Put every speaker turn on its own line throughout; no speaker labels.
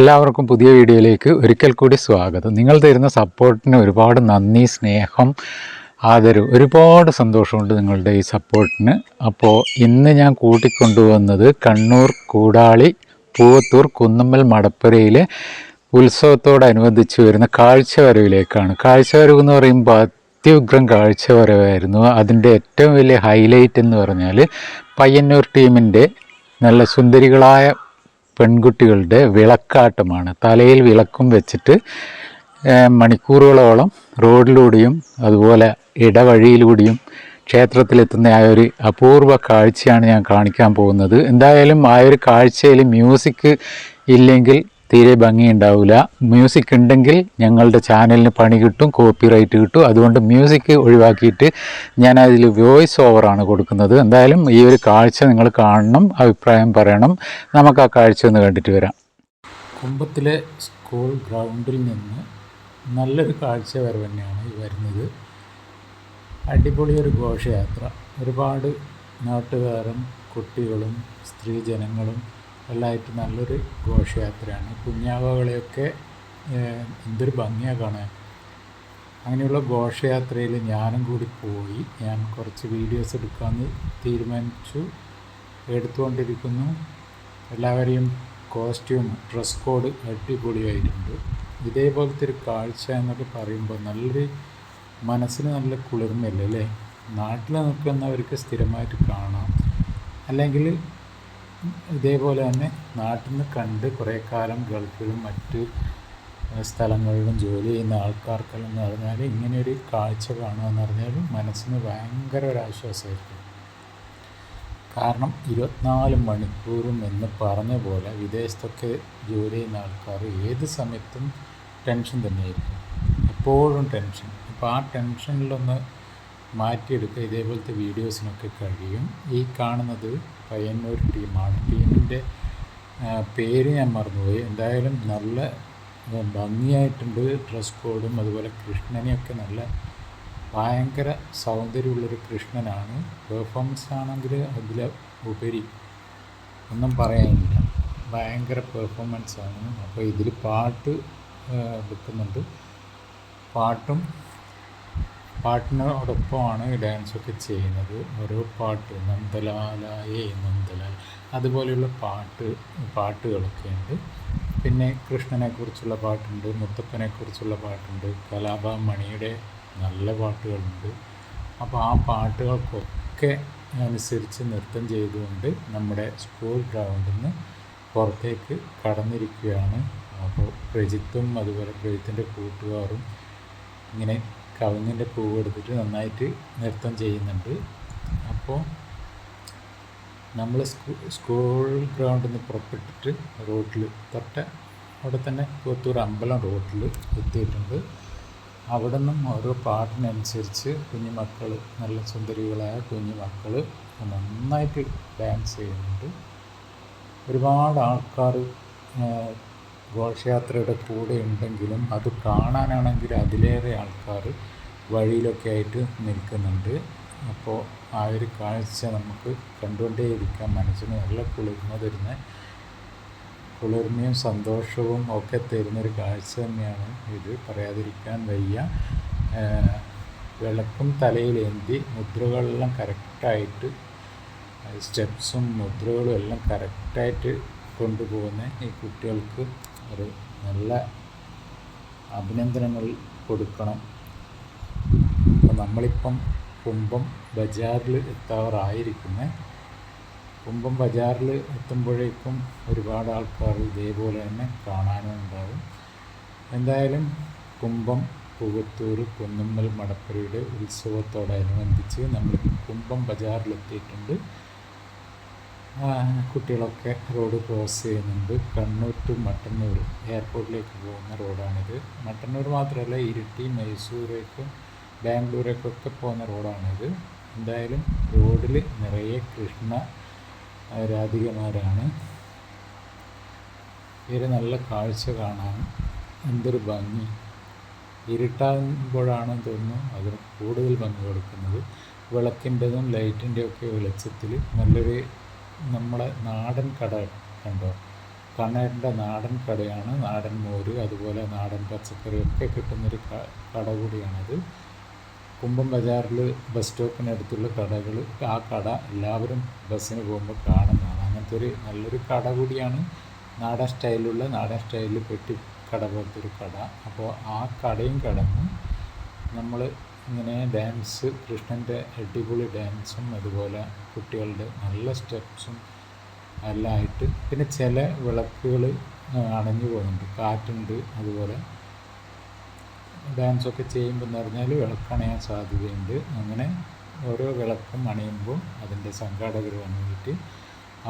എല്ലാവർക്കും പുതിയ വീഡിയോയിലേക്ക് ഒരിക്കൽ കൂടി സ്വാഗതം. നിങ്ങൾ തരുന്ന സപ്പോർട്ടിന് ഒരുപാട് നന്ദി സ്നേഹം ആദരവ് ഒരുപാട് സന്തോഷമുണ്ട് നിങ്ങളുടെ ഈ സപ്പോർട്ടിന്. അപ്പോൾ ഇന്ന് ഞാൻ കൂട്ടിക്കൊണ്ടുവന്നത് കണ്ണൂർ കൂടാളി പൂവത്തൂർ കുന്നമ്മൽ മടപ്പുരയിലെ ഉത്സവത്തോടനുബന്ധിച്ച് വരുന്ന കാഴ്ചവരവിലേക്കാണ്. കാഴ്ചവരവ് എന്ന് പറയുമ്പോൾ അത്യുഗ്രം കാഴ്ചവരവായിരുന്നു. അതിന്റെ ഏറ്റവും വലിയ ഹൈലൈറ്റ് എന്ന് പറഞ്ഞാൽ പയ്യന്നൂർ ടീമിന്റെ നല്ല സുന്ദരികളായ പെൺകുട്ടികളുടെ വിളക്കാട്ടമാണ്. തലയിൽ വിളക്കും വെച്ചിട്ട് മണിക്കൂറുകളോളം റോഡിലൂടെയും അതുപോലെ ഇടവഴിയിലൂടെയും ക്ഷേത്രത്തിലെത്തുന്ന ആ ഒരു അപൂർവ കാഴ്ചയാണ് ഞാൻ കാണിക്കാൻ പോകുന്നത്. എന്തായാലും ആ ഒരു കാഴ്ചയിൽ മ്യൂസിക് ഇല്ലെങ്കിൽ തീരെ ഭംഗിയുണ്ടാവില്ല മ്യൂസിക് ഉണ്ടെങ്കിൽ ഞങ്ങളുടെ ചാനലിന് പണി കിട്ടും കോപ്പിറൈറ്റ് കിട്ടും. അതുകൊണ്ട് മ്യൂസിക് ഒഴിവാക്കിയിട്ട് ഞാൻ അതിൽ വോയിസ് ഓവറാണ് കൊടുക്കുന്നത്. എന്തായാലും ഈ ഒരു കാഴ്ച നിങ്ങൾ കാണണം അഭിപ്രായം പറയണം. നമുക്ക് ആ കാഴ്ച ഒന്ന് കണ്ടിട്ട് വരാം. കുമ്പത്തിലെ സ്കൂൾ ഗ്രൗണ്ടിൽ നിന്ന് നല്ലൊരു കാഴ്ച വരെ തന്നെയാണ് ഈ വരുന്നത്. അടിപൊളി ഒരു ഘോഷയാത്ര. ഒരുപാട് നാട്ടുകാരും കുട്ടികളും സ്ത്രീജനങ്ങളും എല്ലാമായിട്ട് നല്ലൊരു ഘോഷയാത്രയാണ്. കുഞ്ഞാവകളെയൊക്കെ എന്തൊരു ഭംഗിയാണ് കാണാൻ. അങ്ങനെയുള്ള ഘോഷയാത്രയിൽ ഞാനും കൂടി പോയി. ഞാൻ കുറച്ച് വീഡിയോസ് എടുക്കാമെന്ന് തീരുമാനിച്ചു. എടുത്തുകൊണ്ടിരിക്കുന്നു. എല്ലാവരെയും കോസ്റ്റ്യൂം ഡ്രസ് കോഡ് അടിപൊളിയായിട്ടുണ്ട്. ഇതേപോലത്തെ ഒരു കാഴ്ച എന്നൊക്കെ പറയുമ്പോൾ നല്ലൊരു മനസ്സിന് നല്ല കുളിർമയല്ലേ അല്ലേ? നാട്ടിൽ നിൽക്കുന്നവർക്ക് സ്ഥിരമായിട്ട് കാണാം. അല്ലെങ്കിൽ ഇതേപോലെ തന്നെ നാട്ടിൽ നിന്ന് കണ്ട് കുറേ കാലം ഗൾഫിലും മറ്റ് സ്ഥലങ്ങളിലും ജോലി ചെയ്യുന്ന ആൾക്കാർക്കെല്ലാം എന്ന് പറഞ്ഞാൽ ഇങ്ങനെയൊരു കാഴ്ച കാണുക എന്ന് പറഞ്ഞാൽ മനസ്സിന് ഭയങ്കര ഒരു ആശ്വാസമായിരിക്കും. കാരണം ഇരുപത്തിനാല് മണിക്കൂറും എന്ന് പറഞ്ഞ പോലെ വിദേശത്തൊക്കെ ജോലി ചെയ്യുന്ന ആൾക്കാർ ഏത് സമയത്തും ടെൻഷൻ തന്നെയായിരിക്കും. എപ്പോഴും ടെൻഷൻ. അപ്പോൾ ആ ടെൻഷനിലൊന്ന് മാറ്റിയെടുക്കുക. ഇതേപോലത്തെ വീഡിയോസിനൊക്കെ കഴിയും. ഈ കാണുന്നത് പയ്യന്നൂർ ടീമാണ്. ടീമിന്റെ പേര് ഞാൻ മറന്നുപോയി. എന്തായാലും നല്ല ഭംഗിയായിട്ടുണ്ട് ഡ്രസ് കോഡും അതുപോലെ കൃഷ്ണനെയൊക്കെ നല്ല ഭയങ്കര സൗന്ദര്യമുള്ളൊരു കൃഷ്ണനാണ്. പെർഫോമൻസ് ആണെങ്കിൽ അതിൽ ഉപരി ഒന്നും പറയാനില്ല. ഭയങ്കര പെർഫോമൻസ് ആണ്. അപ്പോൾ ഇതിൽ പാട്ട് എടുക്കുന്നുണ്ട് പാട്ടും പാട്ടിനോടൊപ്പമാണ് ഡാൻസൊക്കെ ചെയ്യുന്നത്. ഓരോ പാട്ട് നന്ദലാലായേ നന്ദലാൽ. അതുപോലെയുള്ള പാട്ട് പാട്ടുകളൊക്കെ ഉണ്ട് പിന്നെ കൃഷ്ണനെക്കുറിച്ചുള്ള പാട്ടുണ്ട് മുത്തപ്പനെക്കുറിച്ചുള്ള പാട്ടുണ്ട് കലാഭ മണിയുടെ നല്ല പാട്ടുകളുണ്ട്. അപ്പോൾ ആ പാട്ടുകൾക്കൊക്കെ അനുസരിച്ച് നൃത്തം ചെയ്തുകൊണ്ട് നമ്മുടെ സ്കൂൾ ഗ്രൗണ്ടിൽ നിന്ന് പുറത്തേക്ക് കടന്നിരിക്കുകയാണ്. അപ്പോൾ പ്രജിത്തും അതുപോലെ പ്രജിത്തിന്റെ കൂട്ടുകാരും ഇങ്ങനെ കവുങ്ങിന്റെ പൂവ് എടുത്തിട്ട് നന്നായിട്ട് നൃത്തം ചെയ്യുന്നുണ്ട്. അപ്പോൾ നമ്മൾ സ്കൂ സ്കൂൾ ഗ്രൗണ്ടിൽ നിന്ന് പുറപ്പെട്ടിട്ട് റോട്ടിൽ തൊട്ട അവിടെ തന്നെ പുത്തൂർ അമ്പലം റോട്ടിൽ എത്തിയിട്ടുണ്ട്. അവിടെ നിന്നും ഓരോ പാട്ടിനനുസരിച്ച് കുഞ്ഞു മക്കൾ നല്ല സുന്ദരികളായ കുഞ്ഞു മക്കൾ നന്നായിട്ട് ഡാൻസ് ചെയ്യുന്നുണ്ട്. ഒരുപാട് ആൾക്കാർ ഘോഷയാത്രയുടെ കൂടെ ഉണ്ടെങ്കിലും അത് കാണാനാണെങ്കിൽ അതിലേറെ ആൾക്കാർ വഴിയിലൊക്കെ ആയിട്ട് നിൽക്കുന്നുണ്ട്. അപ്പോൾ ആ ഒരു കാഴ്ച നമുക്ക് കണ്ടുകൊണ്ടേയിരിക്കാം. മനസ്സിന് നല്ല കുളിർമ തരുന്ന കുളിർമയും സന്തോഷവും ഒക്കെ തരുന്നൊരു കാഴ്ച തന്നെയാണ് ഇത്. പറയാതിരിക്കാൻ വയ്യ. വിളക്കും തലയിലേന്തി മുദ്രകളെല്ലാം കറക്റ്റായിട്ട് സ്റ്റെപ്സും മുദ്രകളും എല്ലാം കറക്റ്റായിട്ട് കൊണ്ടുപോകുന്ന ഈ കുട്ടികൾക്ക് ഒരു നല്ല അഭിനന്ദനങ്ങൾ കൊടുക്കണം. അപ്പം നമ്മളിപ്പം കുമ്പം ബജാറിൽ എത്താറായിരിക്കുന്നത് കുമ്പം ബജാറിൽ എത്തുമ്പോഴേക്കും ഒരുപാട് ആൾക്കാർ ഇതേപോലെ തന്നെ കാണാനും ഉണ്ടാവും എന്തായാലും കുമ്പം പൂവത്തൂർ കുന്നുമ്മൽ മടപ്പുരയുടെ ഉത്സവത്തോടനുബന്ധിച്ച് നമ്മൾ കുമ്പം ബജാറിലെത്തിയിട്ടുണ്ട്. കുട്ടികളൊക്കെ റോഡ് ക്രോസ് ചെയ്യുന്നുണ്ട്. കണ്ണൂർ ടു മട്ടന്നൂർ എയർപോർട്ടിലേക്ക് പോകുന്ന റോഡാണിത്. മട്ടന്നൂർ മാത്രമല്ല ഇരിട്ടി മൈസൂരേക്കും ബാംഗ്ലൂരേക്കൊക്കെ പോകുന്ന റോഡാണിത്. എന്തായാലും റോഡിൽ നിറയെ കൃഷ്ണ രാധികമാരാണ് ഇവർ നല്ല കാഴ്ച കാണാൻ എന്തൊരു ഭംഗി. ഇരുട്ടാകുമ്പോഴാണെന്ന് തോന്നുന്നു അതിന് കൂടുതൽ ഭംഗി കൊടുക്കുന്നത്. വിളക്കിന്റെതും ലൈറ്റിന്റെയൊക്കെ വെളിച്ചത്തിൽ നല്ലൊരു നമ്മളെ നാടൻ കട കണ്ടോ? കണ്ണേട്ടന്റെ നാടൻ കടയാണ്. നാടൻ മോര് അതുപോലെ നാടൻ പച്ചക്കറി ഒക്കെ കിട്ടുന്നൊരു കട കൂടിയാണത്. കുമ്പം ബജാറിൽ ബസ് സ്റ്റോപ്പിനടുത്തുള്ള കടകൾ ആ കട എല്ലാവരും ബസ്സിന് പോകുമ്പോൾ കാണുന്നതാണ്. അങ്ങനത്തെ ഒരു നല്ലൊരു കട കൂടിയാണ്. നാടൻ സ്റ്റൈലുള്ള നാടൻ സ്റ്റൈലിൽ പെട്ടി കട പോലത്തെ ഒരു കട. അപ്പോൾ ആ കടയും കടന്ന് നമ്മൾ ഇങ്ങനെ ഡാൻസ് കൃഷ്ണന്റെ അടിപൊളി ഡാൻസും അതുപോലെ കുട്ടികളുടെ നല്ല സ്റ്റെപ്സും എല്ലാം ആയിട്ട് പിന്നെ ചില വിളക്കുകൾ അണഞ്ഞു പോകുന്നുണ്ട്. കാറ്റുണ്ട് അതുപോലെ ഡാൻസൊക്കെ ചെയ്യുമ്പോൾ എന്ന് പറഞ്ഞാൽ വിളക്കണയാൻ സാധ്യതയുണ്ട്. അങ്ങനെ ഓരോ വിളക്കും അണയുമ്പോൾ അതിന്റെ സംഘാടകർ വന്നിട്ട്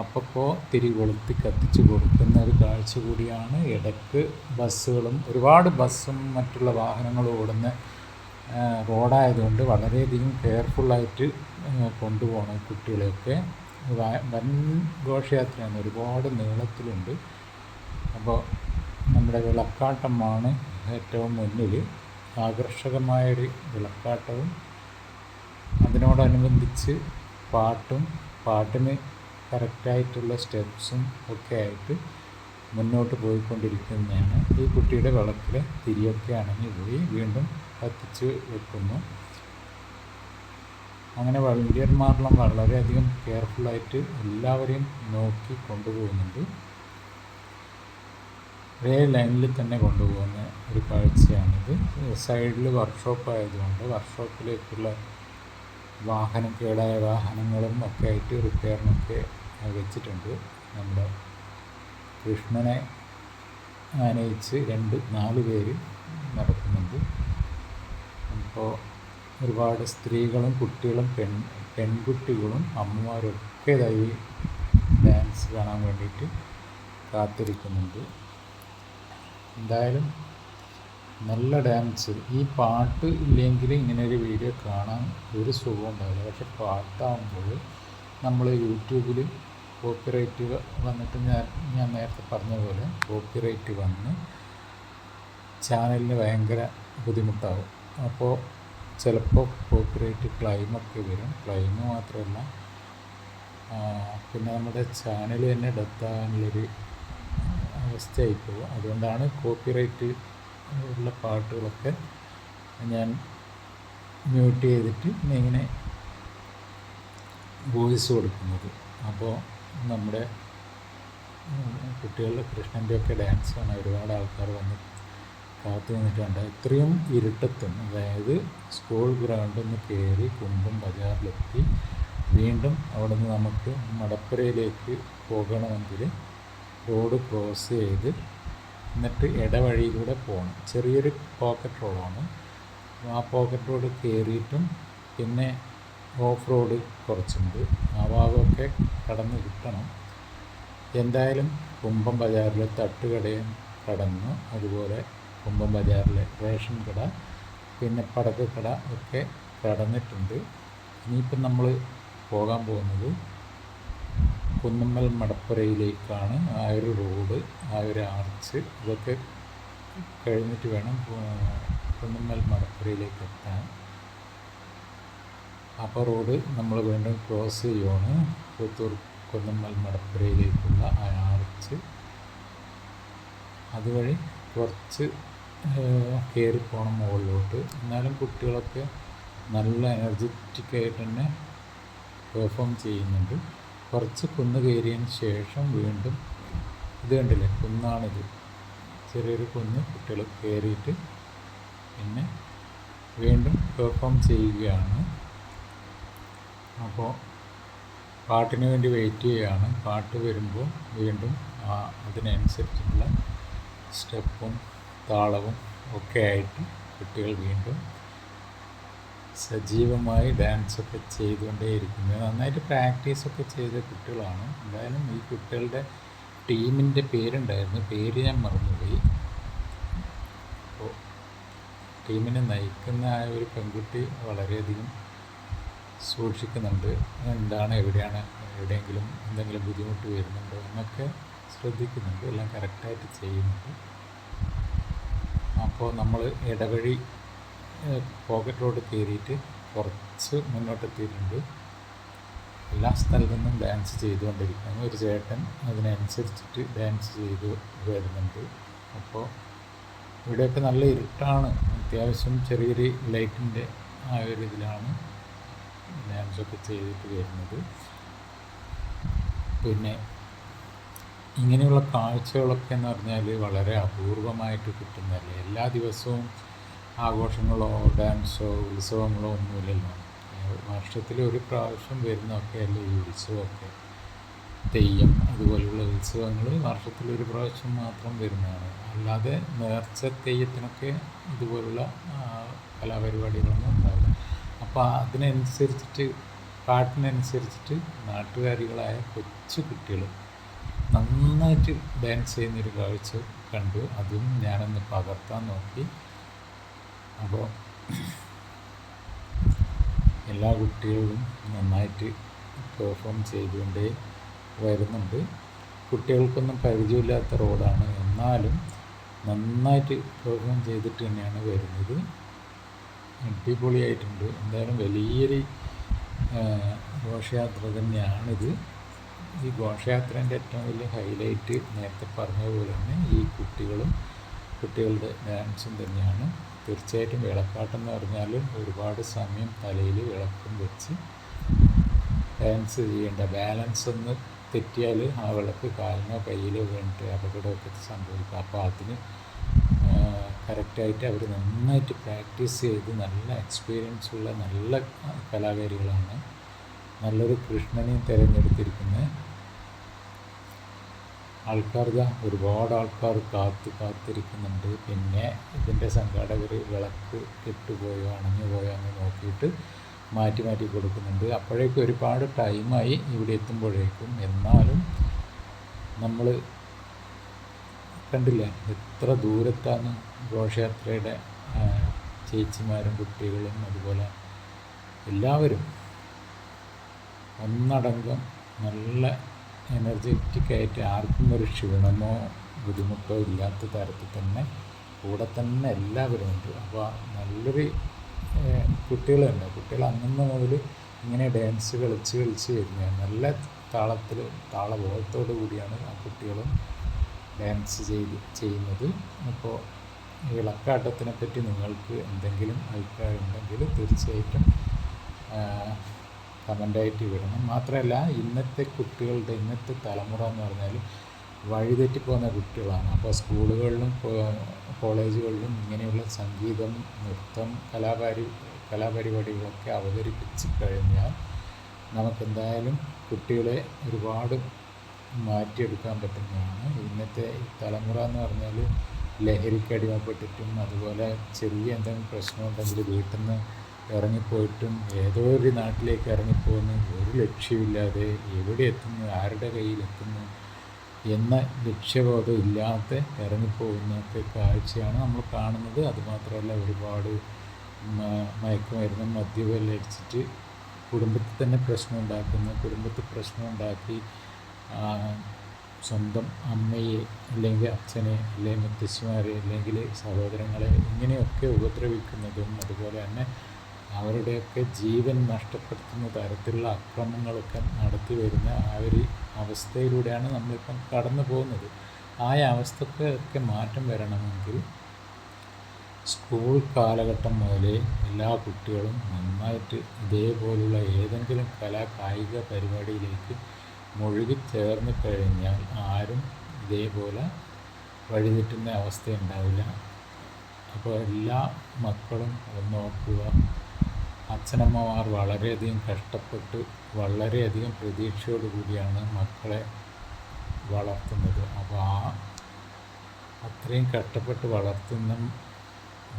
അപ്പോൾ തിരി കൊളുത്തി കത്തിച്ച് കൊടുക്കുന്ന ഒരു കാഴ്ച കൂടിയാണ്. ഇടയ്ക്ക് ബസ്സുകളും ഒരുപാട് ബസ്സും മറ്റുള്ള വാഹനങ്ങളും ഓടുന്ന റോഡായതുകൊണ്ട് വളരെയധികം കെയർഫുള്ളായിട്ട് കൊണ്ടുപോകണം കുട്ടികളെയൊക്കെ. വൻ ഘോഷയാത്രയാണ് ഒരുപാട് നീളത്തിലുണ്ട്. അപ്പോൾ നമ്മുടെ വിളക്കാട്ടമാണ് ഏറ്റവും മുന്നിൽ ആകർഷകമായൊരു വിളക്കാട്ടവും. അതിനോടനുബന്ധിച്ച് പാട്ടും പാട്ടിന് കറക്റ്റായിട്ടുള്ള സ്റ്റെപ്സും ഒക്കെ ആയിട്ട് മുന്നോട്ട് പോയിക്കൊണ്ടിരിക്കുന്നതാണ്. ഈ കുട്ടിയുടെ വിളക്കിൽ തിരിയൊക്കെ അണഞ്ഞു പോയി വീണ്ടും കത്തിച്ച് വെക്കുന്നു. അങ്ങനെ വളണ്ടിയർമാരെല്ലാം വളരെയധികം കെയർഫുള്ളായിട്ട് എല്ലാവരെയും നോക്കി കൊണ്ടുപോകുന്നുണ്ട്. ഒരേ ലൈനിൽ തന്നെ കൊണ്ടുപോകുന്ന ഒരു കാഴ്ചയാണിത്. സൈഡിൽ വർക്ക്ഷോപ്പ് ആയതുകൊണ്ട് വർക്ക്ഷോപ്പിലേക്കുള്ള വാഹനം കേടായ വാഹനങ്ങളും ഒക്കെ ആയിട്ട് റിപ്പയറിനൊക്കെ വെച്ചിട്ടുണ്ട്. നമ്മുടെ കൃഷ്ണനെ ആനയിച്ച് രണ്ട് നാല് പേര് നടക്കുന്നുണ്ട്. അപ്പോൾ ഒരുപാട് സ്ത്രീകളും കുട്ടികളും പെൺ പെൺകുട്ടികളും അമ്മമാരൊക്കെ ഇതായി ഡാൻസ് കാണാൻ വേണ്ടിയിട്ട് കാത്തിരിക്കുന്നുണ്ട്. എന്തായാലും നല്ല ഡാൻസ്. ഈ പാട്ട് ഇല്ലെങ്കിൽ ഇങ്ങനൊരു വീഡിയോ കാണാൻ ഒരു സുഖം ഉണ്ടാവില്ല. പക്ഷെ പാട്ടാകുമ്പോൾ നമ്മൾ യൂട്യൂബിൽ കോപ്പിറൈറ്റ് വന്നിട്ട് ഞാൻ ഞാൻ നേരത്തെ പറഞ്ഞ പോലെ കോപ്പിറൈറ്റ് വന്ന് ചാനലിന് ഭയങ്കര ബുദ്ധിമുട്ടാവും. അപ്പോൾ ചിലപ്പോൾ കോപ്പിറൈറ്റ് ക്ലൈമൊക്കെ വരും. ക്ലൈം മാത്രമല്ല പിന്നെ നമ്മുടെ ചാനൽ തന്നെ ഡെത്താകാനുള്ളൊരു അവസ്ഥയായി പോകും. അതുകൊണ്ടാണ് കോപ്പിറൈറ്റ് ഉള്ള പാട്ടുകളൊക്കെ ഞാൻ മ്യൂട്ട് ചെയ്തിട്ട് ഇങ്ങനെ വോയിസ് കൊടുക്കുന്നത്. അപ്പോൾ നമ്മുടെ കുട്ടികളുടെ കൃഷ്ണന്റെയൊക്കെ ഡാൻസ് കാണാൻ ഒരുപാട് ആൾക്കാർ വന്ന് കാത്തു നിന്നിട്ടുണ്ട് ഇത്രയും ഇരുട്ടത്തും അതായത് സ്കൂൾ ഗ്രൗണ്ടിൽ നിന്ന് കയറി കുമ്പം ബജാറിലെത്തി വീണ്ടും അവിടെ നിന്ന് നമുക്ക് മടപ്പുരയിലേക്ക് പോകണമെങ്കിൽ റോഡ് ക്രോസ് ചെയ്ത് എന്നിട്ട് ഇടവഴിയിലൂടെ പോകണം. ചെറിയൊരു പോക്കറ്റ് റോഡാണ് ആ പോക്കറ്റ് റോഡ് കയറിയിട്ടും പിന്നെ ഓഫ് റോഡ് കുറച്ചുണ്ട്. ആ ഭാഗമൊക്കെ കടന്ന് കിട്ടണം. എന്തായാലും കുമ്പം ബജാറിലെ തട്ടുകടയും കടന്നു. അതുപോലെ കുമ്പം ബജാറിലെ റേഷൻ കട പിന്നെ പടക്കക്കട ഒക്കെ കടന്നിട്ടുണ്ട്. ഇനിയിപ്പം നമ്മൾ പോകാൻ പോകുന്നത് കുന്നമ്മൽ മടപ്പുരയിലേക്കാണ്. ആ ഒരു റോഡ് ആ ഒരു ആർച്ച് ഇതൊക്കെ കഴിഞ്ഞിട്ട് വേണം കുന്നമ്മൽ മടപ്പുരയിലേക്ക് എത്താൻ. അപ്പോൾ റോഡ് നമ്മൾ വീണ്ടും ക്രോസ് ചെയ്യുവാണ് പുത്തൂർ കുന്നമ്മൽ മടപ്പുരയിലേക്കുള്ള ആ ആർച്ച്. അതുവഴി കുറച്ച് കയറി പോകണം മുകളിലോട്ട്. എന്നാലും കുട്ടികളൊക്കെ നല്ല എനർജറ്റിക് ആയിട്ട് തന്നെ പെർഫോം ചെയ്യുന്നുണ്ട്. കുറച്ച് കുന്ന് കയറിയതിന് ശേഷം വീണ്ടും ഇത് കണ്ടില്ലേ? കുന്നാണിത്. ചെറിയൊരു കുന്ന് കുട്ടികൾ കയറിയിട്ട് പിന്നെ വീണ്ടും പെർഫോം ചെയ്യുകയാണ്. അപ്പോൾ പാട്ടിന് വേണ്ടി വെയിറ്റ് ചെയ്യുകയാണ്. പാട്ട് വരുമ്പോൾ വീണ്ടും അതിനനുസരിച്ചുള്ള സ്റ്റെപ്പും താളവും ഒക്കെ ആയിട്ട് കുട്ടികൾ വീണ്ടും സജീവമായി ഡാൻസൊക്കെ ചെയ്തുകൊണ്ടേയിരിക്കുന്നത് നന്നായിട്ട് പ്രാക്ടീസൊക്കെ ചെയ്ത കുട്ടികളാണ്. എന്തായാലും ഈ കുട്ടികളുടെ ടീമിന്റെ പേരുണ്ടായിരുന്നു. പേര് ഞാൻ മറന്നുപോയി. അപ്പോൾ ടീമിനെ നയിക്കുന്ന ആ ഒരു പെൺകുട്ടി വളരെയധികം സൂക്ഷിക്കുന്നുണ്ട്. എന്താണ് എവിടെയാണ് എവിടെയെങ്കിലും എന്തെങ്കിലും ബുദ്ധിമുട്ട് വരുന്നുണ്ടോ എന്നൊക്കെ ശ്രദ്ധിക്കുന്നുണ്ട്. എല്ലാം കറക്റ്റായിട്ട് ചെയ്യുന്നുണ്ട്. അപ്പോൾ നമ്മൾ ഇടവഴി പോക്കറ്റ് റോഡ് കയറിയിട്ട് കുറച്ച് മുന്നോട്ടെത്തിയിട്ടുണ്ട്. എല്ലാ സ്ഥലത്തു നിന്നും ഡാൻസ് ചെയ്തുകൊണ്ടിരിക്കുന്നു ഒരു ചേട്ടൻ അതിനനുസരിച്ചിട്ട് ഡാൻസ് ചെയ്ത് വരുന്നുണ്ട്. അപ്പോൾ ഇവിടെയൊക്കെ നല്ല ഇരുട്ടാണ്. അത്യാവശ്യം ചെറിയൊരു ലൈറ്റിന്റെ ആ ഒരു ഇതിലാണ് ഡാൻസൊക്കെ ചെയ്തിട്ട് വരുന്നത്. പിന്നെ ഇങ്ങനെയുള്ള കാഴ്ചകളൊക്കെ എന്ന് പറഞ്ഞാൽ വളരെ അപൂർവമായിട്ട് കിട്ടുന്നതല്ലേ? എല്ലാ ദിവസവും ആഘോഷങ്ങളോ ഡാൻസോ ഉത്സവങ്ങളോ ഒന്നുമില്ലല്ലോ. വർഷത്തിൽ ഒരു പ്രാവശ്യം വരുന്നതൊക്കെ അല്ലേ ഈ ഉത്സവമൊക്കെ? തെയ്യം അതുപോലെയുള്ള ഉത്സവങ്ങൾ വർഷത്തിൽ ഒരു പ്രാവശ്യം മാത്രം വരുന്നതാണ്. അല്ലാതെ നേർച്ച തെയ്യത്തിനൊക്കെ ഇതുപോലുള്ള കലാപരിപാടികളൊന്നും ഉണ്ടാവില്ല. അപ്പോൾ അതിനനുസരിച്ചിട്ട് പാട്ടിനനുസരിച്ചിട്ട് നാട്ടുകാരികളായ കൊച്ചു കുട്ടികൾ നന്നായിട്ട് ഡാൻസ് ചെയ്യുന്നൊരു കാഴ്ച കണ്ടു. അതും ഞാനൊന്ന് പകർത്താൻ നോക്കി. അപ്പോൾ എല്ലാ കുട്ടികളും നന്നായിട്ട് പെർഫോം ചെയ്തുകൊണ്ടേ വരുന്നുണ്ട്. കുട്ടികൾക്കൊന്നും പരിചയമില്ലാത്ത റോഡാണ്. എന്നാലും നന്നായിട്ട് പെർഫോം ചെയ്തിട്ട് തന്നെയാണ് വരുന്നത്. അടിപൊളിയായിട്ടുണ്ട്. എന്തായാലും വലിയൊരു ഘോഷയാത്ര തന്നെയാണിത്. ഈ ഘോഷയാത്രേന്റെ ഏറ്റവും വലിയ ഹൈലൈറ്റ് നേരത്തെ പറഞ്ഞതുപോലെ തന്നെ ഈ കുട്ടികളും കുട്ടികളുടെ ഡാൻസും തന്നെയാണ്. തീർച്ചയായിട്ടും വിളക്കാട്ടം എന്ന് പറഞ്ഞാൽ ഒരുപാട് സമയം തലയിൽ വിളക്കും വെച്ച് ഡാൻസ് ചെയ്യേണ്ട ബാലൻസ് ഒന്ന് തെറ്റിയാൽ ആ വിളക്ക് കാലിനോ കയ്യിലോ വീണിട്ട് അപകടമൊക്കെ സംഭവിക്കും. അപ്പോൾ അതിന് കറക്റ്റായിട്ട് അവർ നന്നായിട്ട് പ്രാക്ടീസ് ചെയ്ത് നല്ല എക്സ്പീരിയൻസ് ഉള്ള നല്ല കലാകാരികളാണ്. നല്ലൊരു കൃഷ്ണനെയും തിരഞ്ഞെടുത്തിരിക്കുന്നത്. ആൾക്കാർ ഇതാ ഒരുപാട് ആൾക്കാർ കാത്ത് കാത്തിരിക്കുന്നുണ്ട്. പിന്നെ ഇതിന്റെ സംഘാടകർ വിളക്ക് കെട്ടുപോയോ അണഞ്ഞു പോയോ എന്ന് നോക്കിയിട്ട് മാറ്റി മാറ്റി കൊടുക്കുന്നുണ്ട്. അപ്പോഴേക്കും ഒരുപാട് ടൈമായി ഇവിടെ എത്തുമ്പോഴേക്കും എന്നാലും നമ്മൾ കണ്ടില്ല എത്ര ദൂരത്താണ് ഘോഷയാത്രയുടെ ചേച്ചിമാരും കുട്ടികളും അതുപോലെ എല്ലാവരും ഒന്നടങ്കം നല്ല എനർജറ്റിക് ആയിട്ട് ആർക്കും ഒരു ക്ഷീണമോ ബുദ്ധിമുട്ടോ ഇല്ലാത്ത തരത്തിൽ തന്നെ കൂടെ തന്നെ എല്ലാവരും ഉണ്ട്. അപ്പോൾ നല്ലൊരു കുട്ടികൾ തന്നെ കുട്ടികൾ അന്നന്ന് മുതൽ ഇങ്ങനെ ഡാൻസ് കളിച്ച് കളിച്ച് വരുന്നതാണ്. നല്ല താളത്തിൽ താളബോധത്തോടു കൂടിയാണ് ആ കുട്ടികളും ഡാൻസ് ചെയ്ത് ചെയ്യുന്നത്. അപ്പോൾ വിളക്കാട്ടത്തിനെ പറ്റി നിങ്ങൾക്ക് എന്തെങ്കിലും അഭിപ്രായം ഉണ്ടെങ്കിൽ തീർച്ചയായിട്ടും കമന്റായിട്ട് വിടണം മാത്രമല്ല ഇന്നത്തെ കുട്ടികളുടെ ഇന്നത്തെ തലമുറ എന്ന് പറഞ്ഞാൽ വഴിതെറ്റി പോകുന്ന കുട്ടികളാണ്. അപ്പോൾ സ്കൂളുകളിലും കോളേജുകളിലും ഇങ്ങനെയുള്ള സംഗീതം നൃത്തം കലാപരി കലാപരിപാടികളൊക്കെ അവതരിപ്പിച്ച് കഴിഞ്ഞാൽ നമുക്കെന്തായാലും കുട്ടികളെ ഒരുപാട് മാറ്റിയെടുക്കാൻ പറ്റുന്നതാണ്. ഇന്നത്തെ തലമുറ എന്ന് പറഞ്ഞാൽ ലഹരിക്ക് അടിമപ്പെട്ടിട്ടും അതുപോലെ ചെറിയ എന്തെങ്കിലും പ്രശ്നമുണ്ടെങ്കിൽ വീട്ടിൽ നിന്ന് ഇറങ്ങിപ്പോയിട്ടും ഏതോ ഒരു നാട്ടിലേക്ക് ഇറങ്ങിപ്പോകുന്നു ഒരു ലക്ഷ്യമില്ലാതെ എവിടെ എത്തുന്നു ആരുടെ കയ്യിലെത്തുന്നു എന്ന ലക്ഷ്യബോധം ഇല്ലാത്ത ഇറങ്ങിപ്പോകുന്നൊക്കെ കാഴ്ചയാണ് നമ്മൾ കാണുന്നത്. അതുമാത്രമല്ല ഒരുപാട് മയക്കുമരുന്നും മദ്യവും അടിച്ചിട്ട് കുടുംബത്തിൽ തന്നെ പ്രശ്നം ഉണ്ടാക്കുന്നു കുടുംബത്തിൽ പ്രശ്നം ഉണ്ടാക്കി സ്വന്തം അമ്മയെ അല്ലെങ്കിൽ അച്ഛനെ അല്ലെങ്കിൽ മുത്തശ്ശിമാരെ അല്ലെങ്കിൽ സഹോദരങ്ങളെ ഇങ്ങനെയൊക്കെ ഉപദ്രവിക്കുന്നതും അതുപോലെ തന്നെ അവരുടെയൊക്കെ ജീവൻ നഷ്ടപ്പെടുത്തുന്ന തരത്തിലുള്ള അക്രമങ്ങളൊക്കെ നടത്തി വരുന്ന ആ ഒരു അവസ്ഥയിലൂടെയാണ് നമ്മളിപ്പം കടന്നു പോകുന്നത്. ആ അവസ്ഥക്കൊക്കെ മാറ്റം വരണമെങ്കിൽ സ്കൂൾ കാലഘട്ടം മുതലേ എല്ലാ കുട്ടികളും നന്നായിട്ട് ഇതേപോലുള്ള ഏതെങ്കിലും കലാ കായിക പരിപാടിയിലേക്ക് മുഴുകി ചേർന്ന് കഴിഞ്ഞാൽ ആരും ഇതേപോലെ വഴിതെറ്റുന്ന അവസ്ഥ ഉണ്ടാവില്ല. അപ്പോൾ എല്ലാ മക്കളും ഒന്ന് നോക്കുക അച്ഛനമ്മമാർ വളരെയധികം കഷ്ടപ്പെട്ട് വളരെയധികം പ്രതീക്ഷയോട് കൂടിയാണ് മക്കളെ വളർത്തുന്നത്. അപ്പോൾ ആ അത്രയും കഷ്ടപ്പെട്ട് വളർത്തുന്ന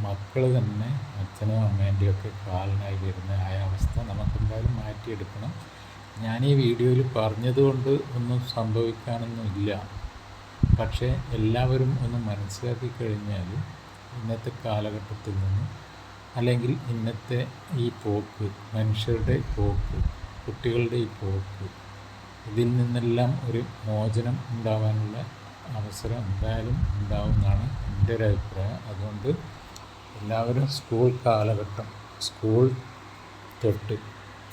മക്കൾ തന്നെ അച്ഛനും അമ്മേന്റെയൊക്കെ കാലിനായി വരുന്ന ആ അവസ്ഥ നമുക്കെന്തായാലും മാറ്റിയെടുക്കണം. ഞാൻ ഈ വീഡിയോയിൽ പറഞ്ഞതുകൊണ്ട് ഒന്നും സംഭവിക്കാനൊന്നുമില്ല പക്ഷേ എല്ലാവരും ഒന്ന് മനസ്സിലാക്കി കഴിഞ്ഞാൽ ഇന്നത്തെ കാലഘട്ടത്തിൽ നിന്ന് അല്ലെങ്കിൽ ഇന്നത്തെ ഈ പോക്ക് മനുഷ്യരുടെ പോക്ക് കുട്ടികളുടെ ഈ പോക്ക് ഇതിൽ നിന്നെല്ലാം ഒരു മോചനം ഉണ്ടാവാനുള്ള അവസരം എന്തായാലും ഉണ്ടാവുമെന്നാണ് എന്റെ ഒരു അഭിപ്രായം. അതുകൊണ്ട് എല്ലാവരും സ്കൂൾ കാലഘട്ടം സ്കൂൾ തൊട്ട്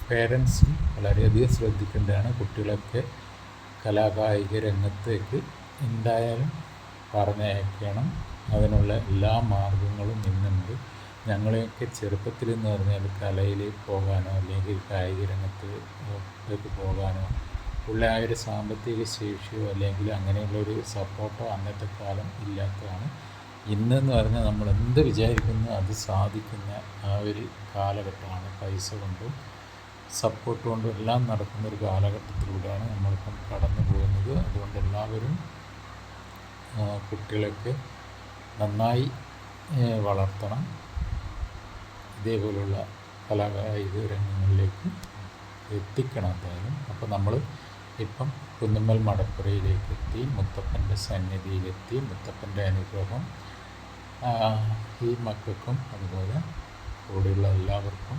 പേരൻസും വളരെയധികം ശ്രദ്ധിക്കേണ്ടതാണ് കുട്ടികളൊക്കെ കലാകായിക രംഗത്തേക്ക് എന്തായാലും പറഞ്ഞയക്കണം. അതിനുള്ള എല്ലാ മാർഗങ്ങളും ഇന്നുണ്ട്. ഞങ്ങളെയൊക്കെ ചെറുപ്പത്തിൽ എന്ന് പറഞ്ഞാൽ കലയിൽ പോകാനോ അല്ലെങ്കിൽ കായിക രംഗത്തേക്ക് പോകാനോ ഉള്ള ആ ഒരു സാമ്പത്തിക ശേഷിയോ അല്ലെങ്കിൽ അങ്ങനെയുള്ളൊരു സപ്പോർട്ടോ അന്നത്തെ കാലം ഇല്ലാത്തതാണ്. ഇന്നെന്ന് പറഞ്ഞാൽ നമ്മൾ എന്ത് വിചാരിക്കുന്നു അത് സാധിക്കുന്ന ആ ഒരു കാലഘട്ടമാണ് പൈസ കൊണ്ടും സപ്പോർട്ട് കൊണ്ടും എല്ലാം നടക്കുന്ന ഒരു കാലഘട്ടത്തിലൂടെയാണ് നമ്മളിപ്പം കടന്നു പോകുന്നത്. അതുകൊണ്ട് എല്ലാവരും കുട്ടികളൊക്കെ നന്നായി വളർത്തണം. ഇതേപോലുള്ള കലാകായിക രംഗങ്ങളിലേക്ക് എത്തിക്കണം എന്തായാലും. അപ്പോൾ നമ്മൾ ഇപ്പം കുന്നുമ്മൽ മടപ്പുറയിലേക്ക് എത്തി മുത്തപ്പന്റെ സന്നിധിയിലെത്തി മുത്തപ്പന്റെ അനുഗ്രഹം ഈ മക്കൾക്കും അതുപോലെ കൂടെയുള്ള എല്ലാവർക്കും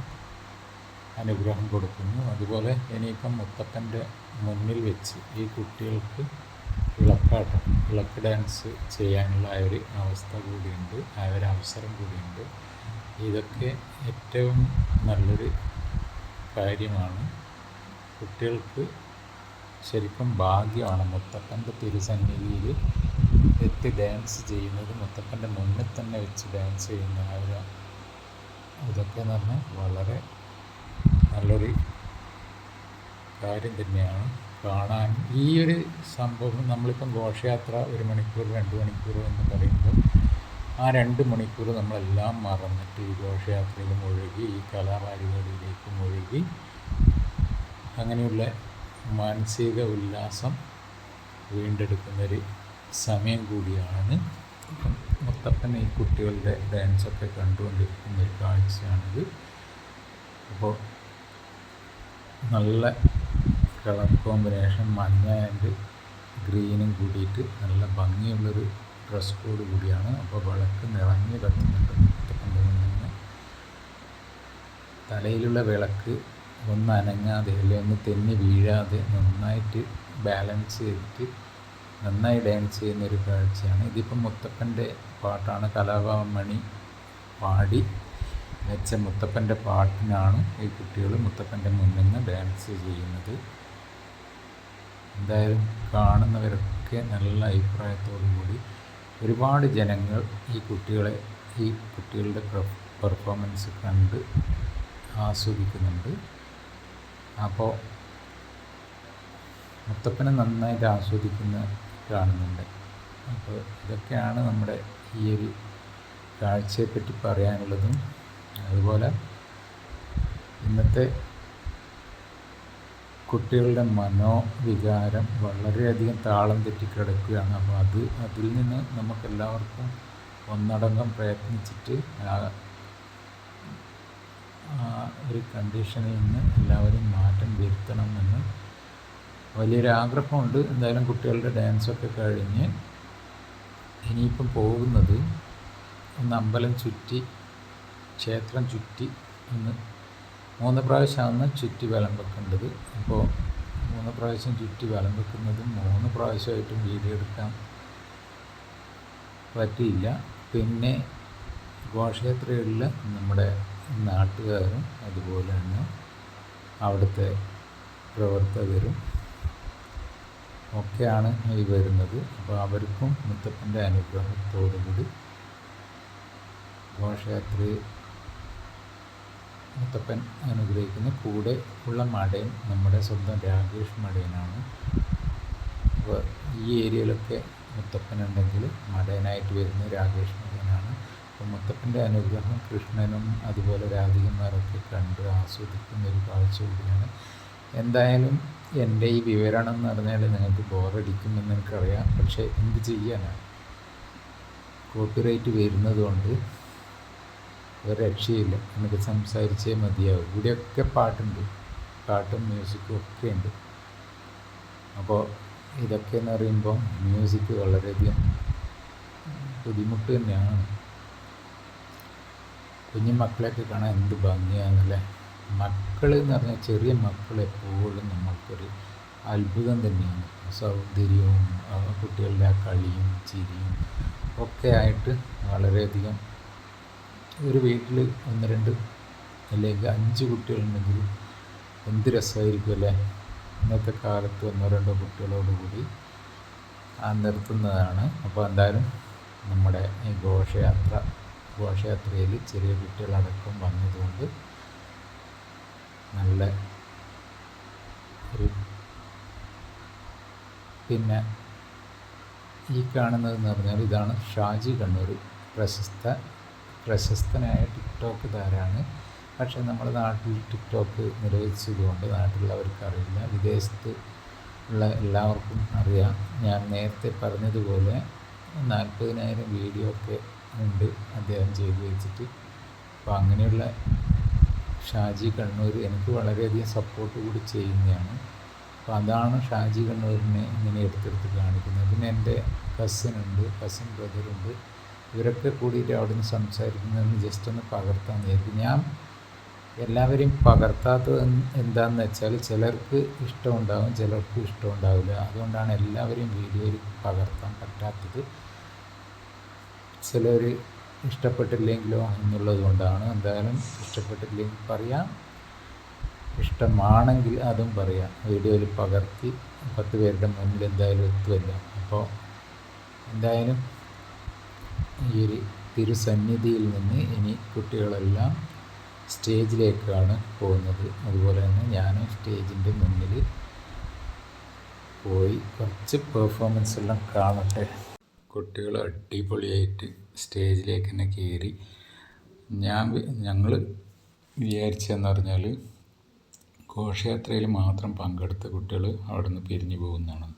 അനുഗ്രഹം കൊടുക്കുന്നു. അതുപോലെ ഇനിയിപ്പം മുത്തപ്പന്റെ മുന്നിൽ വെച്ച് ഈ കുട്ടികൾക്ക് വിളക്കാട്ടം വിളക്ക് ഡാൻസ് ചെയ്യാനുള്ള ഒരു അവസ്ഥ കൂടിയുണ്ട് ആ ഒരു അവസരം കൂടിയുണ്ട്. ഇതൊക്കെ ഏറ്റവും നല്ലൊരു കാര്യമാണ്. കുട്ടികൾക്ക് ശരിക്കും ഭാഗ്യമാണ് മുത്തപ്പന്റെ തിരുസന്നിധിയിൽ എത്തി ഡാൻസ് ചെയ്യുന്നത്. മുത്തപ്പന്റെ മുന്നിൽ തന്നെ വെച്ച് ഡാൻസ് ചെയ്യുന്ന ആ ഒരു ഇതൊക്കെ എന്ന് പറഞ്ഞാൽ വളരെ നല്ലൊരു കാര്യം തന്നെയാണ്. കാണാൻ ഈ ഒരു സംഭവം നമ്മളിപ്പം ഘോഷയാത്ര ഒരു മണിക്കൂർ രണ്ട് മണിക്കൂർ എന്ന് പറയുമ്പോൾ ആ രണ്ട് മണിക്കൂർ നമ്മളെല്ലാം മറന്നിട്ട് ഈ ഘോഷയാത്രയിൽ മുഴുകി ഈ കലാപാരിപാടിയിലേക്ക് മുഴുകി അങ്ങനെയുള്ള മാനസിക ഉല്ലാസം വീണ്ടെടുക്കുന്നൊരു സമയം കൂടിയാണ്. മുത്തപ്പൻ ഈ കുട്ടികളുടെ ഡാൻസൊക്കെ കണ്ടുകൊണ്ടിരിക്കുന്ന ഒരു കാഴ്ചയാണിത്. അപ്പോൾ നല്ല കളർ കോമ്പിനേഷൻ മഞ്ഞ ആൻഡ് ഗ്രീനും കൂടിയിട്ട് നല്ല ഭംഗിയുള്ളൊരു ഡ്രസ് കോഡ് കൂടിയാണ് അപ്പോൾ വിളക്ക് നിറഞ്ഞു കത്തുന്നുണ്ട്. തലയിലുള്ള വിളക്ക് ഒന്ന് അനങ്ങാതെ അല്ലെങ്കിൽ ഒന്ന് തെന്നി വീഴാതെ നന്നായിട്ട് ബാലൻസ് ചെയ്തിട്ട് നന്നായി ഡാൻസ് ചെയ്യുന്നൊരു കാഴ്ചയാണ്. ഇതിപ്പം മുത്തപ്പന്റെ പാട്ടാണ് കലാഭവൻ മണി പാടി വെച്ച മുത്തപ്പന്റെ പാട്ടിനാണ് ഈ കുട്ടികൾ മുത്തപ്പന്റെ മുന്നിൽ നിന്ന് ഡാൻസ് ചെയ്യുന്നത്. എന്തായാലും കാണുന്നവരൊക്കെ നല്ല അഭിപ്രായത്തോടു കൂടി ഒരുപാട് ജനങ്ങൾ ഈ കുട്ടികളെ ഈ കുട്ടികളുടെ പെർഫോമൻസ് കണ്ട് ആസ്വദിക്കുന്നുണ്ട്. അപ്പോൾ മുത്തപ്പനെ നന്നായിട്ട് ആസ്വദിക്കുന്ന കാണുന്നുണ്ട്. അപ്പോൾ ഇതൊക്കെയാണ് നമ്മുടെ ഈ ഒരു കാഴ്ചയെപ്പറ്റി പറയാനുള്ളതും. അതുപോലെ ഇന്നത്തെ കുട്ടികളുടെ മനോവികാരം വളരെയധികം താളം തെറ്റിക്കിടക്കുകയാണ് അപ്പോൾ അത് അതിൽ നിന്ന് നമുക്കെല്ലാവർക്കും ഒന്നടങ്കം പ്രയത്നിച്ചിട്ട് ആ ഒരു കണ്ടീഷനിൽ നിന്ന് എല്ലാവരും മാറ്റം വരുത്തണമെന്ന് വലിയൊരു ആഗ്രഹമുണ്ട്. എന്തായാലും കുട്ടികളുടെ ഡാൻസൊക്കെ കഴിഞ്ഞ് ഇനിയിപ്പം പോകുന്നത് ഒന്ന് അമ്പലം ചുറ്റി ക്ഷേത്രം ചുറ്റി ഒന്ന് മൂന്ന് പ്രാവശ്യമാണ് ചുറ്റി വലം വെക്കേണ്ടത് അപ്പോൾ മൂന്ന് പ്രാവശ്യം ചുറ്റി വലം വെക്കുന്നതും മൂന്ന് പ്രാവശ്യമായിട്ടും വീഡിയോ എടുക്കാൻ പറ്റിയില്ല. പിന്നെ ഘോഷയാത്രകളിൽ നമ്മുടെ നാട്ടുകാരും അതുപോലെ തന്നെ അവിടുത്തെ പ്രവർത്തകരും ഒക്കെയാണ് ഈ വരുന്നത്. അപ്പോൾ അവർക്കും മുത്തപ്പന്റെ അനുഗ്രഹത്തോടുകൂടി ഘോഷയാത്രയെ മുത്തപ്പൻ അനുഗ്രഹിക്കുന്ന. കൂടെ ഉള്ള മടയൻ നമ്മുടെ സ്വന്തം രാകേഷ് മടയനാണ്. അപ്പോൾ ഈ ഏരിയയിലൊക്കെ മുത്തപ്പൻ ഉണ്ടെങ്കിൽ മടയനായിട്ട് വരുന്ന രാകേഷ് മടയനാണ്. അപ്പോൾ മുത്തപ്പന്റെ അനുഗ്രഹം കൃഷ്ണനും അതുപോലെ രാധികന്മാരൊക്കെ കണ്ട് ആസ്വദിക്കുന്ന ഒരു കാഴ്ച കൂടിയാണ്. എന്തായാലും എന്റെ ഈ വിവരണം എന്ന് പറഞ്ഞാൽ നിങ്ങൾക്ക് ബോറടിക്കുമെന്ന് എനിക്കറിയാം. പക്ഷേ എന്ത് ചെയ്യാനാണ് കോപ്പിറൈറ്റ് വരുന്നത് കൊണ്ട് ഒരു രക്ഷയില്ല. നമുക്ക് സംസാരിച്ചേ മതിയാവും. ഇവിടെയൊക്കെ പാട്ടുണ്ട്. പാട്ടും മ്യൂസിക്കും ഒക്കെ ഉണ്ട്. അപ്പോൾ ഇതൊക്കെ എന്ന് പറയുമ്പോൾ മ്യൂസിക് വളരെയധികം ബുദ്ധിമുട്ട് തന്നെയാണ്. കുഞ്ഞു മക്കളെയൊക്കെ കാണാൻ എന്ത് ഭംഗിയാണല്ലേ മക്കൾ എന്ന് പറഞ്ഞാൽ ചെറിയ മക്കൾ എപ്പോഴും നമ്മൾക്കൊരു അത്ഭുതം തന്നെയാണ്. സൗന്ദര്യവും കുട്ടികളുടെ ആ കളിയും ചിരിയും ഒക്കെ ആയിട്ട് വളരെയധികം ഒരു വീട്ടിൽ ഒന്ന് രണ്ട് അല്ലെങ്കിൽ അഞ്ച് കുട്ടികളുണ്ടെങ്കിൽ എന്ത് രസമായിരിക്കും അല്ലേ? ഇന്നത്തെ കാലത്ത് ഒന്നോ രണ്ടോ കുട്ടികളോടുകൂടി നിർത്തുന്നതാണ്. അപ്പോൾ എന്തായാലും നമ്മുടെ ഈ ഘോഷയാത്ര ഘോഷയാത്രയിൽ ചെറിയ കുട്ടികളടക്കം വന്നതുകൊണ്ട് നല്ല ഒരു പിന്നെ ഈ കാണുന്നതെന്ന് പറഞ്ഞാൽ ഇതാണ് ഷാജി കണ്ണൂർ പ്രശസ്ത പ്രശസ്തനായ ടിക്ടോക്ക് താരമാണ് പക്ഷേ നമ്മുടെ നാട്ടിൽ ടിക്ടോക്ക് നിരോധിച്ചതുകൊണ്ട് നാട്ടിലുള്ളവർക്ക് അറിയില്ല വിദേശത്ത് ഉള്ള എല്ലാവർക്കും അറിയാം. ഞാൻ നേരത്തെ പറഞ്ഞതുപോലെ നാൽപ്പതിനായിരം വീഡിയോ ഒക്കെ ഉണ്ട് അദ്ദേഹം ചെയ്തു വെച്ചിട്ട്. അപ്പോൾ അങ്ങനെയുള്ള ഷാജി കണ്ണൂർ എനിക്ക് വളരെയധികം സപ്പോർട്ട് കൂടി ചെയ്യുന്നതാണ്. അപ്പോൾ അതാണ് ഷാജി കണ്ണൂരിനെ ഇങ്ങനെ എടുത്തെടുത്ത് കാണിക്കുന്നത്. പിന്നെ എന്റെ കസിൻ ഉണ്ട് കസിൻ ബ്രദറുണ്ട് ഇവരൊക്കെ കൂടിയിട്ട് അവിടെ നിന്ന് സംസാരിക്കുന്നതെന്ന് ജസ്റ്റ് ഒന്ന് പകർത്താൻ വിചാരിക്കും ഞാൻ എല്ലാവരെയും പകർത്താത്തത് എന്താണെന്ന് വെച്ചാൽ ചിലർക്ക് ഇഷ്ടമുണ്ടാകും ചിലർക്ക് ഇഷ്ടമുണ്ടാവില്ല. അതുകൊണ്ടാണ് എല്ലാവരെയും വീഡിയോയിൽ പകർത്താൻ പറ്റാത്തത്. ചിലർ ഇഷ്ടപ്പെട്ടില്ലെങ്കിലോ എന്നുള്ളത് കൊണ്ടാണ്. എന്തായാലും ഇഷ്ടപ്പെട്ടില്ലെങ്കിൽ പറയാം. ഇഷ്ടമാണെങ്കിൽ അതും പറയാം. വീഡിയോയിൽ പകർത്തി പത്ത് പേരുടെ മുന്നിൽ എന്തായാലും എത്തുമല്ലോ അപ്പോൾ എന്തായാലും ഈ ഒരു തിരുസന്നിധിയിൽ നിന്ന് ഇനി കുട്ടികളെല്ലാം സ്റ്റേജിലേക്കാണ് പോകുന്നത്. അതുപോലെ തന്നെ ഞാനും സ്റ്റേജിന്റെ മുന്നിൽ പോയി കുറച്ച് പെർഫോമൻസ് എല്ലാം കാണട്ടെ. കുട്ടികൾ അടിപൊളിയായിട്ട് സ്റ്റേജിലേക്ക് തന്നെ കയറി. ഞാൻ ഞങ്ങൾ വിചാരിച്ചതെന്ന് പറഞ്ഞാൽ ഘോഷയാത്രയിൽ മാത്രം പങ്കെടുത്ത കുട്ടികൾ അവിടെ നിന്ന് പിരിഞ്ഞു പോകുന്നതാണ്.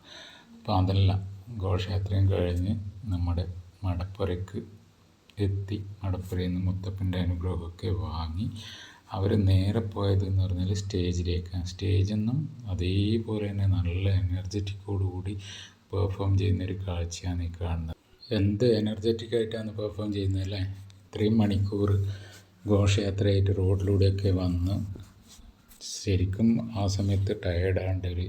അപ്പോൾ അതെല്ലാം ഘോഷയാത്രയും കഴിഞ്ഞ് നമ്മുടെ മടപ്പുരയ്ക്ക് എത്തി. മടപ്പുരയിൽ നിന്ന് മുത്തപ്പന്റെ അനുഗ്രഹമൊക്കെ വാങ്ങി. അവർ നേരെ പോയതെന്ന് പറഞ്ഞാൽ സ്റ്റേജിലേക്കാണ്. സ്റ്റേജിൽ അതേപോലെ തന്നെ നല്ല എനർജറ്റിക്കോടുകൂടി പെർഫോം ചെയ്യുന്ന ഒരു കാഴ്ചയാണ് ഈ കാണുന്നത്. എന്ത് എനർജറ്റിക് ആയിട്ടാണ് പെർഫോം ചെയ്യുന്നത് അല്ലേ ഇത്രയും മണിക്കൂർ ഘോഷയാത്രയായിട്ട് റോഡിലൂടെയൊക്കെ വന്ന് ശരിക്കും ആ സമയത്ത് ടയേർഡാകേണ്ട ഒരു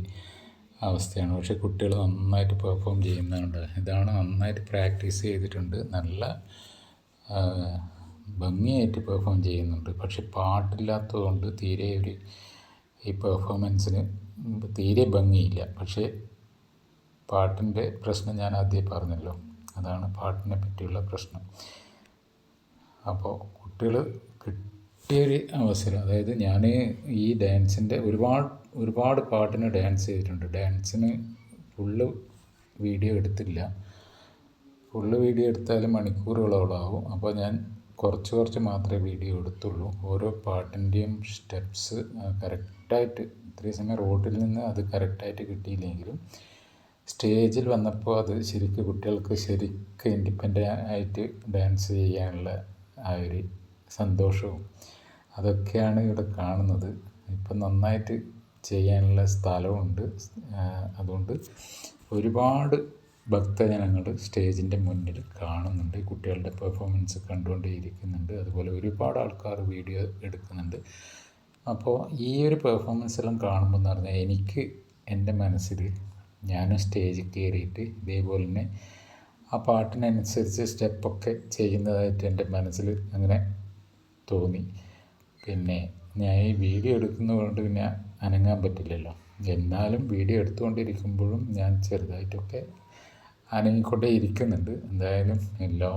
അവസ്ഥയാണ്. പക്ഷേ കുട്ടികൾ നന്നായിട്ട് പെർഫോം ചെയ്യുന്നുണ്ട് ഇതാണ് നന്നായിട്ട് പ്രാക്ടീസ് ചെയ്തിട്ടുണ്ട്. നല്ല ഭംഗിയായിട്ട് പെർഫോം ചെയ്യുന്നുണ്ട്. പക്ഷെ പാട്ടില്ലാത്തതുകൊണ്ട് തീരെ ഒരു ഈ പെർഫോമൻസിന് തീരെ ഭംഗിയില്ല. പക്ഷേ പാട്ടിന്റെ പ്രശ്നം ഞാൻ ആദ്യം പറഞ്ഞല്ലോ. അതാണ് പാട്ടിനെ പറ്റിയുള്ള പ്രശ്നം. അപ്പോൾ കുട്ടികൾ കിട്ടിയൊരു അവസരം അതായത് ഞാൻ ഈ ഡാൻസിന്റെ ഒരുപാട് ഒരുപാട് പാട്ടിന് ഡാൻസ് ചെയ്തിട്ടുണ്ട്. ഡാൻസിന് ഫുള്ള് വീഡിയോ എടുത്തില്ല. ഫുള്ള് വീഡിയോ എടുത്താലും മണിക്കൂറുകളോളം ആവും അപ്പോൾ ഞാൻ കുറച്ച് കുറച്ച് മാത്രമേ വീഡിയോ എടുത്തുള്ളൂ. ഓരോ പാട്ടിന്റെയും സ്റ്റെപ്സ് കറക്റ്റായിട്ട് ഇത്രയും സമയം റോഡിൽ നിന്ന് അത് കറക്റ്റായിട്ട് കിട്ടിയില്ലെങ്കിലും സ്റ്റേജിൽ വന്നപ്പോൾ അത് ശരിക്കും കുട്ടികൾക്ക് ശരിക്കും ഇൻഡിപെൻഡന്റ് ആയിട്ട് ഡാൻസ് ചെയ്യാനുള്ള ആ ഒരു സന്തോഷവും അതൊക്കെയാണ് ഇവിടെ കാണുന്നത്. ഇപ്പം നന്നായിട്ട് ചെയ്യാനുള്ള സ്ഥലമുണ്ട്. അതുകൊണ്ട് ഒരുപാട് ഭക്തജനങ്ങൾ സ്റ്റേജിന്റെ മുന്നിൽ കാണുന്നുണ്ട്. കുട്ടികളുടെ പെർഫോമൻസ് കണ്ടുകൊണ്ടേയിരിക്കുന്നുണ്ട്. അതുപോലെ ഒരുപാട് ആൾക്കാർ വീഡിയോ എടുക്കുന്നുണ്ട്. അപ്പോൾ ഈ ഒരു പെർഫോമൻസ് എല്ലാം കാണുമ്പോൾ എന്ന് പറഞ്ഞാൽ എനിക്ക് എന്റെ മനസ്സിൽ ഞാനും സ്റ്റേജിൽ കയറിയിട്ട് ഇതേപോലെ തന്നെ ആ പാട്ടിനനുസരിച്ച് സ്റ്റെപ്പൊക്കെ ചെയ്യുന്നതായിട്ട് എന്റെ മനസ്സിൽ അങ്ങനെ തോന്നി. പിന്നെ ഞാൻ ഈ വീഡിയോ എടുക്കുന്നതുകൊണ്ട് പിന്നെ അനങ്ങാൻ പറ്റില്ലല്ലോ. എന്നാലും വീഡിയോ എടുത്തുകൊണ്ടിരിക്കുമ്പോഴും ഞാൻ ചെറുതായിട്ടൊക്കെ അനങ്ങിക്കൊണ്ടേ ഇരിക്കുന്നുണ്ട്. എന്തായാലും എല്ലാ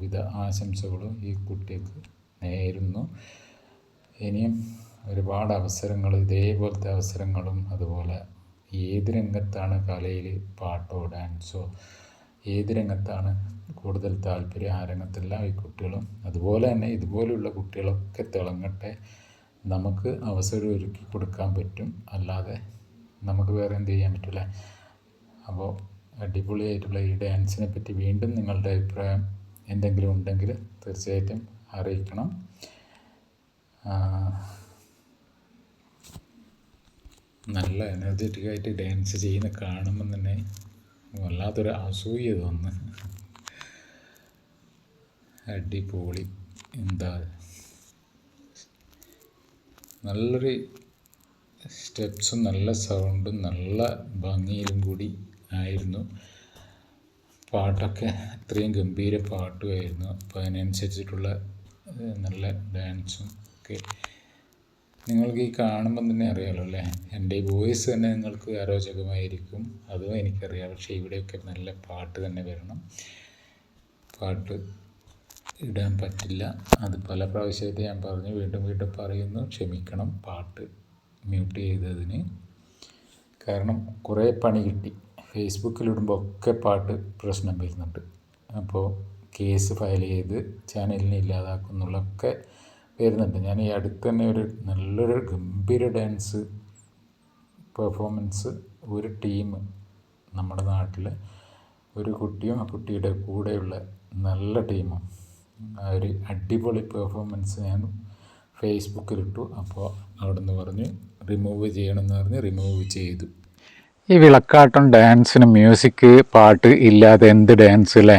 വിധ ആശംസകളും ഈ കുട്ടിക്ക് നേരുന്നു. ഇനിയും ഒരുപാട് അവസരങ്ങൾ ഇതേപോലത്തെ അവസരങ്ങളും അതുപോലെ ഏത് രംഗത്താണ് കലയിൽ പാട്ടോ ഡാൻസോ ഏത് രംഗത്താണ് കൂടുതൽ താല്പര്യം? ആ രംഗത്തെല്ലാം ഈ കുട്ടികളും അതുപോലെ തന്നെ ഇതുപോലെയുള്ള കുട്ടികളൊക്കെ തിളങ്ങട്ടെ. നമുക്ക് അവസരം ഒരുക്കി കൊടുക്കാൻ പറ്റും. അല്ലാതെ നമുക്ക് വേറെ എന്ത് ചെയ്യാൻ പറ്റില്ല അപ്പോൾ അടിപൊളിയായിട്ടുള്ള ഈ ഡാൻസിനെ പറ്റി വീണ്ടും നിങ്ങളുടെ അഭിപ്രായം എന്തെങ്കിലും ഉണ്ടെങ്കിൽ തീർച്ചയായിട്ടും അറിയിക്കണം. നല്ല എനർജറ്റിക്കായിട്ട് ഡാൻസ് ചെയ്യുന്ന കാണുമ്പം തന്നെ വല്ലാത്തൊരു അസൂയ തോന്നുന്നു. അടിപൊളി എന്താ നല്ലൊരു സ്റ്റെപ്സും നല്ല സൗണ്ടും നല്ല ഭംഗിയിലും കൂടി ആയിരുന്നു. പാട്ടൊക്കെ അത്രയും ഗംഭീര പാട്ടുമായിരുന്നു. അപ്പോൾ അതിനനുസരിച്ചിട്ടുള്ള നല്ല ഡാൻസും ഒക്കെ നിങ്ങൾക്ക് ഈ കാണുമ്പം തന്നെ അറിയാലോ അല്ലേ? എന്റെ ഈ വോയിസ് തന്നെ നിങ്ങൾക്ക് അരോചകമായിരിക്കും. അതും എനിക്കറിയാം. പക്ഷേ ഇവിടെയൊക്കെ നല്ല പാട്ട് തന്നെ വരണം. പാട്ട് ഇടാൻ പറ്റില്ല. അത് പല പ്രാവശ്യമായിട്ട് ഞാൻ പറഞ്ഞു. വീണ്ടും വീണ്ടും പറയുന്നു. ക്ഷമിക്കണം. പാട്ട് മ്യൂട്ട് ചെയ്തതിന് കാരണം കുറേ പണി കിട്ടി. ഫേസ്ബുക്കിലിടുമ്പോൾ ഒക്കെ പാട്ട് പ്രശ്നം വരുന്നുണ്ട്. അപ്പോൾ കേസ് ഫയൽ ചെയ്ത് ചാനലിനെ ഇല്ലാതാക്കുന്നുള്ളൊക്കെ വരുന്നുണ്ട്. ഞാൻ ഈ അടുത്ത് തന്നെ ഒരു നല്ലൊരു ഗംഭീര ഡാൻസ് പെർഫോമൻസ് ഒരു ടീം നമ്മുടെ നാട്ടിൽ ഒരു കുട്ടിയും ആ കുട്ടിയുടെ കൂടെയുള്ള നല്ല ടീമും. ആ ഒരു അടിപൊളി പെർഫോമൻസ് ഞാൻ ഫേസ്ബുക്കിലിട്ടു. അപ്പോൾ അവിടെ നിന്ന് പറഞ്ഞ് റിമൂവ് ചെയ്യണമെന്ന് പറഞ്ഞ് റിമൂവ് ചെയ്തു. ഈ വിളക്കാട്ടം ഡാൻസിന് മ്യൂസിക് പാട്ട് ഇല്ലാതെ എന്ത് ഡാൻസ് അല്ലേ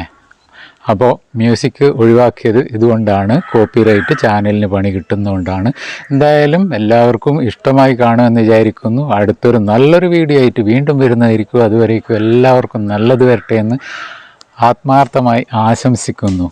അപ്പോൾ മ്യൂസിക് ഒഴിവാക്കിയത് ഇതുകൊണ്ടാണ് കോപ്പിറൈറ്റ് ചാനലിന് പണി കിട്ടുന്നതുകൊണ്ടാണ്. എന്തായാലും എല്ലാവർക്കും ഇഷ്ടമായി കാണുമെന്ന് വിചാരിക്കുന്നു. അടുത്തൊരു നല്ലൊരു വീഡിയോ ആയിട്ട് വീണ്ടും വരുന്നതായിരിക്കും. അതുവരേക്കും എല്ലാവർക്കും നല്ലത് വരട്ടെ എന്ന് ആത്മാർത്ഥമായി ആശംസിക്കുന്നു.